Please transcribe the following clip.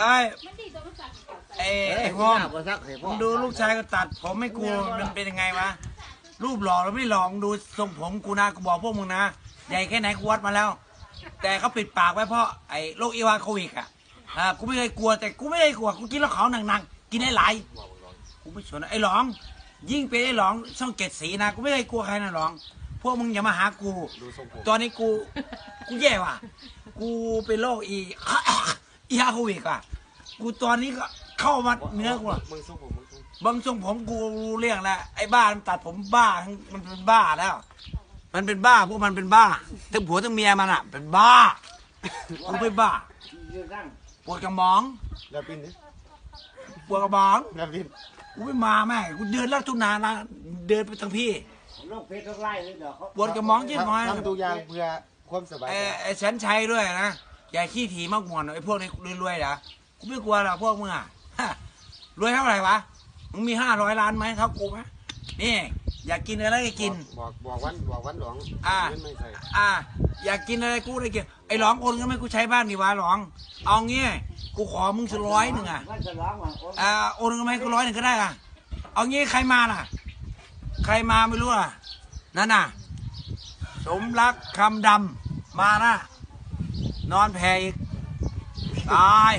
ไอ้ไอ้เอ้ไอ้ยพ่อมก็ซักให้พ่มึองดูลูกชายก็ตัด ผมไม่กลัวมันเป็นยังไงวะ รูปหล่อหรือไม่หล่อมึงดูทรงผมกูนะกูบอกพวกมึงนะ ใหญ่แค่ไหนกูวัดมาแล้ว แต่เขาปิดปากไว้เพราะไอ้โรคอีวาโควิดอะอ่ากูไม่เคยกลัวแต่กูไม่ได้กลัวกูกินแล้วเขาวหนักๆกินได้หลายกูไม่ชวนไอ้หลอง ยิ่งเป็นไอ้หลองช่องเจ็ดสีนะกูไม่เคยกลัวใครนะหลอง พวกมึงอย่ามาหากู ตอนนี้กู กูแย่ว่ะ กูเป็นโรคอี อีฮาโควิดอะ กูตอนนี้ก็เข้ามาเนื้อกูอะมึงสู้ผมมึงสู้บางทรงผมกูรู้เรื่องแล้วไอ้บ้ามันตัดผมบ้าทั้งมันเป็นบ้าแล้ว มันเป็นบ้าพวกมันเป็นบ้าทั้งผัวทั้งเมียมันอะ เป็นบ้ากูเป็นบ้าปวดกระหมองแล้วปินนี่ปวดกระหมองแล้วปินกูไม่มาแม่กูเดินลักทุนานะเดินไปทางพี่โรคเพชรโรคไล่เลยเดี๋ยวเขาปวดกระหมองจิ้มหอยทำตัวอย่างเพื่อความสบายไอ้ใจไอ้แสนชัยด้วยนะ อย่าขี้ถี่มากกว่าไอ้พวกนี้รวยๆนะกูไม่กลัวหรอกพวกมึงอะรวยเท่าไหร่วะมึงมีห้าร้อยล้านไหมเท่ากูไหมนี่ อยากกินอะไรก็กิน บอกบอกวันบอกวันหลวงอ่าเงินไม่ใส่อะอยากกินอะไรกูได้กินไอ้หลองโอนเงินไหม่กูใช้บ้างดีวะหลอง เอางี้กูขอมึงสักร้อยหนึ่งอะว่าจะร้องว่าโอ้อ่าโอนเงินไหมาให้กูร้อยหนึ่งก็ได้อะเอางี้ใครมาล่ะ ใครมาไม่รู้อะนั่นน่ะ สมรักคำดำมานะ นอนแพอีก ตาย